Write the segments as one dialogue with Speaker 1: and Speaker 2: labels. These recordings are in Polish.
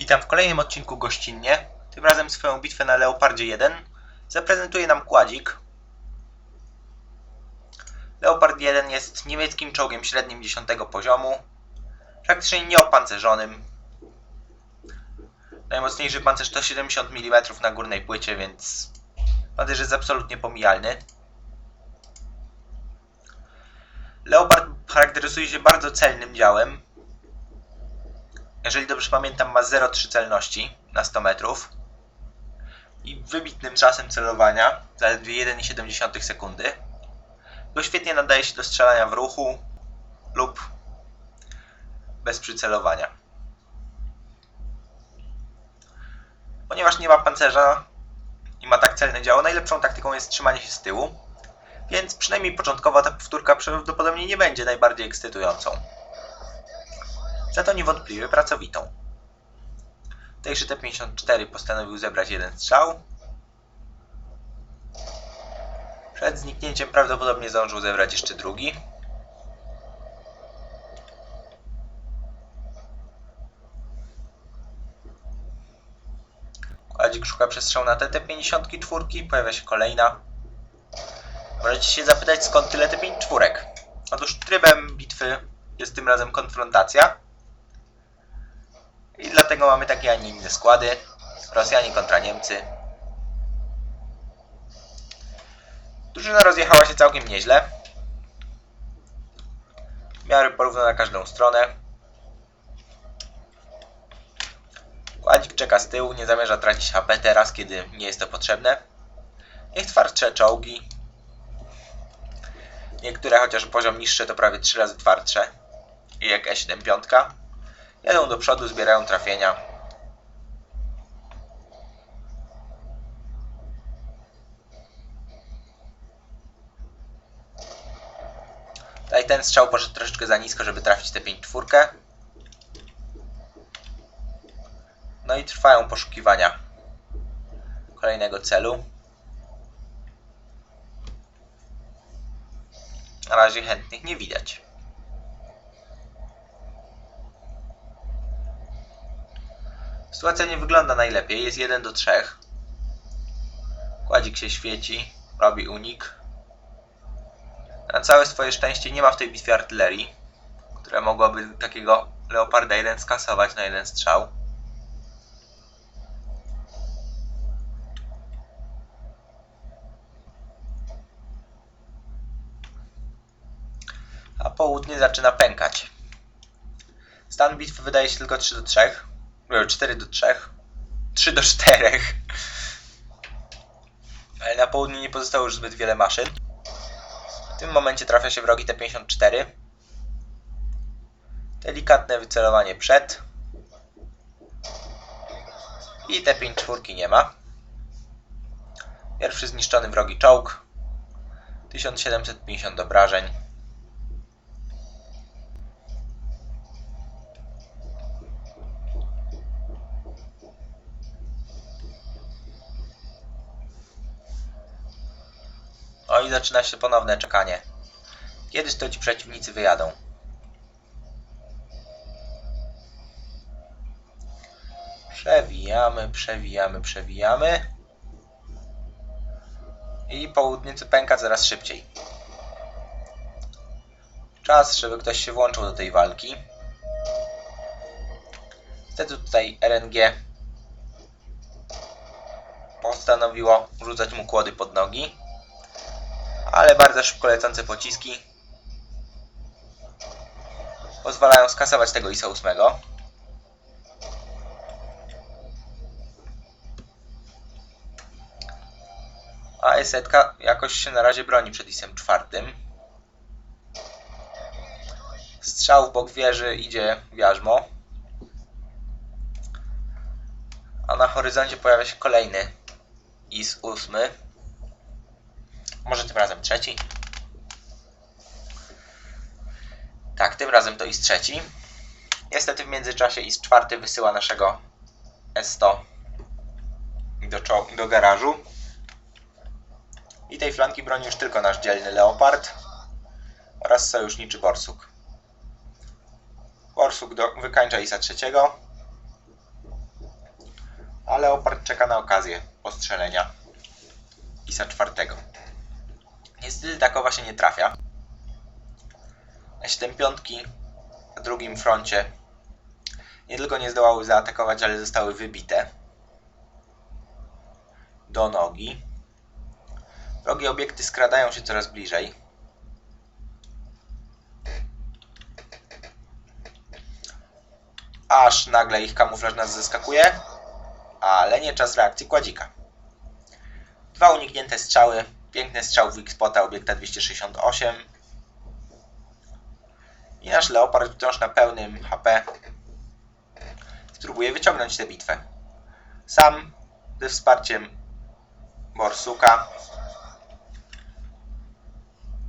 Speaker 1: Witam w kolejnym odcinku gościnnie. Tym razem swoją bitwę na Leopardzie 1 zaprezentuje nam Kładzik. Leopard 1 jest niemieckim czołgiem średnim 10 poziomu, praktycznie nieopancerzonym. Najmocniejszy pancerz to 70 mm na górnej płycie, więc pancerz jest absolutnie pomijalny. Leopard charakteryzuje się bardzo celnym działem, jeżeli dobrze pamiętam, ma 0,3 celności na 100 metrów i wybitnym czasem celowania, zaledwie 1,7 sekundy. Go świetnie nadaje się do strzelania w ruchu lub bez przycelowania. Ponieważ nie ma pancerza i ma tak celne działo, najlepszą taktyką jest trzymanie się z tyłu, więc przynajmniej początkowa ta powtórka prawdopodobnie nie będzie najbardziej ekscytującą za to niewątpliwie pracowitą. Tejszy T-54 postanowił zebrać jeden strzał. Przed zniknięciem prawdopodobnie zdążył zebrać jeszcze drugi. Kładzik szuka przestrzału na TT-54, pojawia się kolejna. Możecie się zapytać skąd tyle T-54. Otóż trybem bitwy jest tym razem konfrontacja. I dlatego mamy takie, a nie inne składy. Rosjanie kontra Niemcy. Drużyna rozjechała się całkiem nieźle. W miarę porówno na każdą stronę. Kładzik czeka z tyłu, nie zamierza tracić HP teraz, kiedy nie jest to potrzebne. Niech twardsze czołgi. Niektóre, chociaż poziom niższy, to prawie 3 razy twardsze. I jak E75. Jadą do przodu, zbierają trafienia. Tutaj ten strzał poszedł troszeczkę za nisko, żeby trafić tę 5 czwórkę. No i trwają poszukiwania kolejnego celu. Na razie chętnych nie widać. Sytuacja nie wygląda najlepiej. Jest 1 do 3. Kładzik się świeci, robi unik. Na całe swoje szczęście nie ma w tej bitwie artylerii, która mogłaby takiego Leoparda 1 skasować na jeden strzał. A południe zaczyna pękać. Stan bitwy wydaje się tylko 3 do 3. 4 do 3. 3 do 4. Ale na południu nie pozostało już zbyt wiele maszyn. W tym momencie trafia się wrogi T-54. Delikatne wycelowanie przed. I T-5 czwórki nie ma. Pierwszy zniszczony wrogi czołg. 1750 obrażeń. Zaczyna się ponowne czekanie. Kiedyż to ci przeciwnicy wyjadą? Przewijamy, przewijamy, przewijamy. I południcy pęka coraz szybciej. Czas, żeby ktoś się włączył do tej walki. Wtedy tutaj RNG postanowiło rzucać mu kłody pod nogi ale bardzo szybko lecące pociski pozwalają skasować tego ISA 8. A Esetka jakoś się na razie broni przed ISem 4. Strzał w bok wieży idzie wiarzmo. A na horyzoncie pojawia się kolejny IS 8. Może tym razem trzeci? Tak, tym razem to IS trzeci. Niestety w międzyczasie IS czwarty wysyła naszego S100 do, do garażu. I tej flanki broni już tylko nasz dzielny Leopard oraz sojuszniczy Borsuk. Borsuk do, wykańcza ISa trzeciego. A Leopard czeka na okazję postrzelenia Isa czwartego. Niestety takowa się nie trafia. S-5 na drugim froncie nie tylko nie zdołały zaatakować, ale zostały wybite do nogi. Wrogie obiekty skradają się coraz bliżej. Aż nagle ich kamuflaż nas zaskakuje, ale nie czas reakcji kładzika. Dwa uniknięte strzały, piękny strzał w X-Spota obiekta 268 i nasz Leopard wciąż na pełnym HP spróbuje wyciągnąć tę bitwę. Sam ze wsparciem Borsuka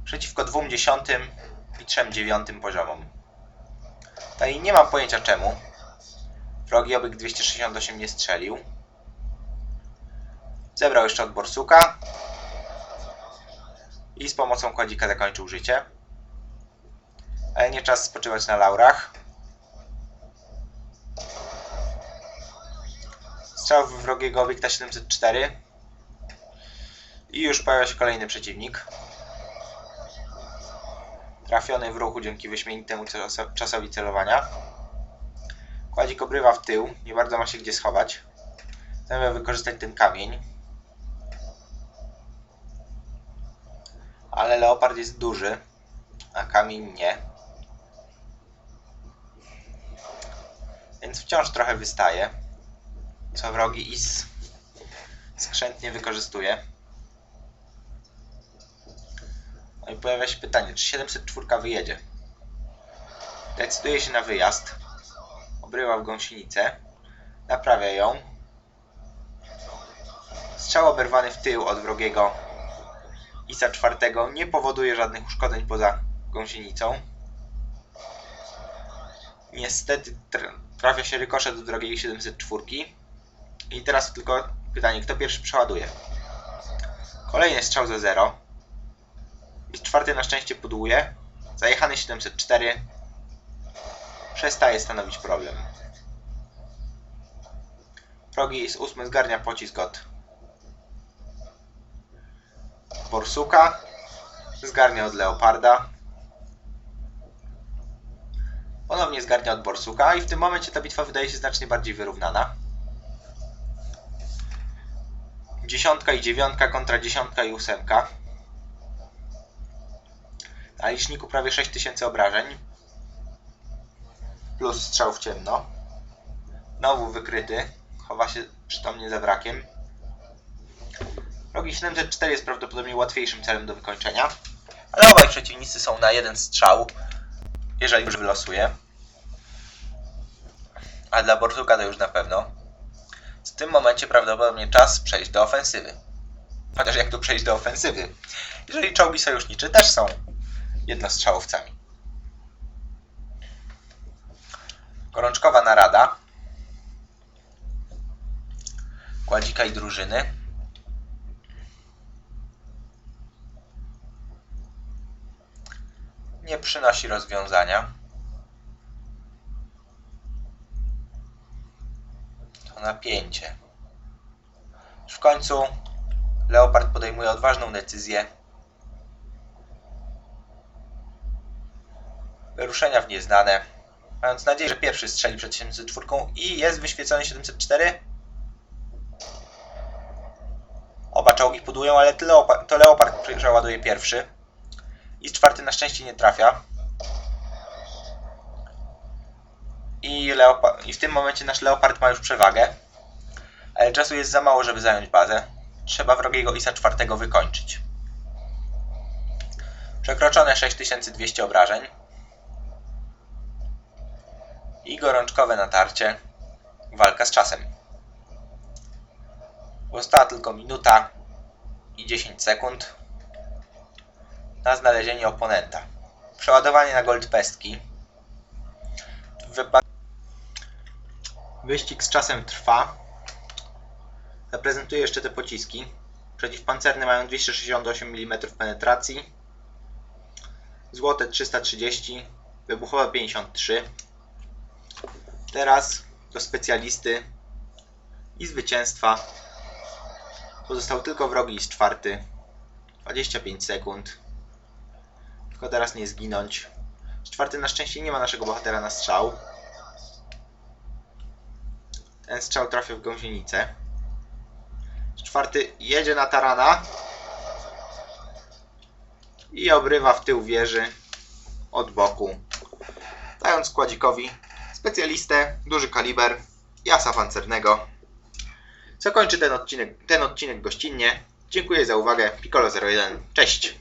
Speaker 1: przeciwko dwóm dziesiątym i trzem dziewiątym poziomom. No i nie mam pojęcia czemu. Wrogi obiekt 268 nie strzelił. Zebrał jeszcze od Borsuka. I z pomocą kładzika zakończył życie. Ale nie czas spoczywać na laurach. Strzał wrogiego obiekta 704. I już pojawia się kolejny przeciwnik. Trafiony w ruchu dzięki wyśmienitemu czas- czasowi celowania. Kładzik obrywa w tył, nie bardzo ma się gdzie schować. Zamierza wykorzystać ten kamień. Ale leopard jest duży, a kamień nie. Więc wciąż trochę wystaje. Co wrogi Is skrzętnie wykorzystuje. No i pojawia się pytanie, czy 704 wyjedzie? Decyduje się na wyjazd. Obrywa w gąsienicę. Naprawia ją. Strzał oberwany w tył od wrogiego Isa czwartego nie powoduje żadnych uszkodzeń poza gąsienicą. Niestety tra- trafia się rykoszet do drogiej 704. I teraz tylko pytanie, kto pierwszy przeładuje? Kolejny strzał za 0. I czwarty na szczęście pudłuje. Zajechany 704 przestaje stanowić problem. Progi z 8 zgarnia pocisk od Borsuka. Zgarnia od Leoparda. Ponownie zgarnia od Borsuka i w tym momencie ta bitwa wydaje się znacznie bardziej wyrównana. Dziesiątka i dziewiątka kontra dziesiątka i ósemka. Na liczniku prawie 6000 obrażeń. Plus strzał w ciemno. Znowu wykryty. Chowa się przytomnie za wrakiem. Rogi 704 jest prawdopodobnie łatwiejszym celem do wykończenia. Ale obaj przeciwnicy są na jeden strzał, jeżeli już wylosuje. A dla Borsuka to już na pewno. W tym momencie prawdopodobnie czas przejść do ofensywy. Chociaż jak tu przejść do ofensywy? Jeżeli czołgi sojusznicze też są jednostrzałowcami. Gorączkowa narada. Kładzika i drużyny. Nie przynosi rozwiązania. To napięcie. W końcu Leopard podejmuje odważną decyzję wyruszenia w nieznane, mając nadzieję, że pierwszy strzeli przed 704 i jest wyświecony 704. Oba czołgi pudują, ale to Leopard przeładuje pierwszy. I czwarty na szczęście nie trafia. I, Leopa- I w tym momencie nasz Leopard ma już przewagę. Ale czasu jest za mało, żeby zająć bazę. Trzeba wrogiego Isa czwartego wykończyć. Przekroczone 6200 obrażeń. I gorączkowe natarcie. Walka z czasem. Została tylko minuta i 10 sekund na znalezienie oponenta. Przeładowanie na gold pestki. Wypad... Wyścig z czasem trwa. Zaprezentuję jeszcze te pociski. Przeciwpancerne mają 268 mm penetracji. Złote 330. Wybuchowe 53. Teraz do specjalisty i zwycięstwa. Pozostał tylko wrogi z czwarty. 25 sekund. Tylko teraz nie zginąć. Czwarty na szczęście nie ma naszego bohatera na strzał. Ten strzał trafił w gąsienicę. Czwarty jedzie na tarana. I obrywa w tył wieży od boku. Dając składzikowi specjalistę, duży kaliber i asa pancernego. Co kończy ten odcinek, ten odcinek gościnnie. Dziękuję za uwagę. Piccolo01. Cześć!